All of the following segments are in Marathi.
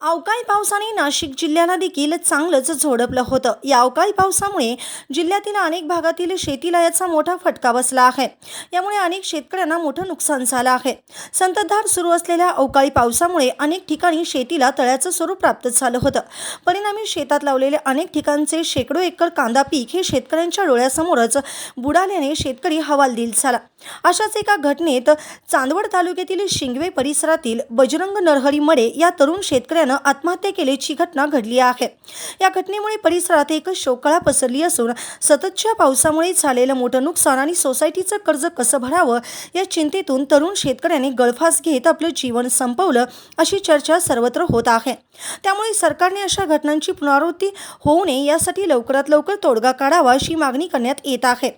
अवकाळी पावसाने नाशिक जिल्ह्याला देखील चांगलंच झोडपलं होतं. या अवकाळी पावसामुळे जिल्ह्यातील अनेक भागातील शेतीला याचा मोठा फटका बसला आहे. यामुळे अनेक शेतकऱ्यांना मोठं नुकसान झालं आहे. संततधार सुरू असलेल्या अवकाळी पावसामुळे अनेक ठिकाणी शेतीला तळ्याचं स्वरूप प्राप्त झालं होतं. परिणामी शेतात लावलेले अनेक ठिकाणचे शेकडो एकर कांदा पीक हे शेतकऱ्यांच्या डोळ्यासमोरच बुडाल्याने शेतकरी हवालदिल झाला. अशाच एका घटनेत चांदवड तालुक्यातील शिंगवे परिसरातील बजरंग नरहरी मडे या तरुण शेतकऱ्यांना आत्महत्या केल्याची घटना घडली आहे. या घटनेमुळे परिसरात एक शोकळा पसरली असून सततच्या पावसामुळे झालेलं मोठं नुकसान आणि सोसायटीचं कर्ज कसं भरावं या चिंतेतून तरुण शेतकऱ्याने गळफास घेत आपलं जीवन संपवलं अशी चर्चा सर्वत्र होत आहे. त्यामुळे सरकारने अशा घटनांची पुनरावृत्ती होऊ नये यासाठी लवकरात लवकर तोडगा काढावा अशी मागणी करण्यात येत आहे.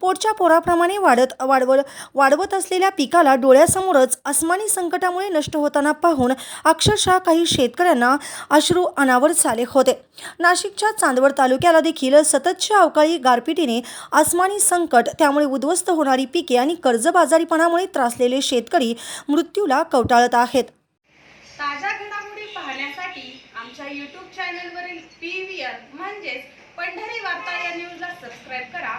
पोटच्या पोराप्रमाणे वाढत वाढव वाढवत असलेल्या पिकाला डोळ्यासमोरच अस्मानी संकटामुळे नष्ट होताना पाहून अक्षरशः काही शेतकऱ्यांना अश्रू अनावर झाले होते. नाशिकच्या चांदवड तालुक्याला देखील सततच्या अवकाळी गारपिटीने अस्मानी संकट त्यामुळे उद्ध्वस्त होणारी पिके आणि कर्जबाजारीपणामुळे त्रासलेले शेतकरी मृत्यूला कवटाळत आहेत. ताज्या घडामोडी पाहण्यासाठी आमच्या यूट्यूब चॅनलवरील पी व्ही आर म्हणजेच पंढरी वार्ता या न्यूजला सबस्क्राईब करा.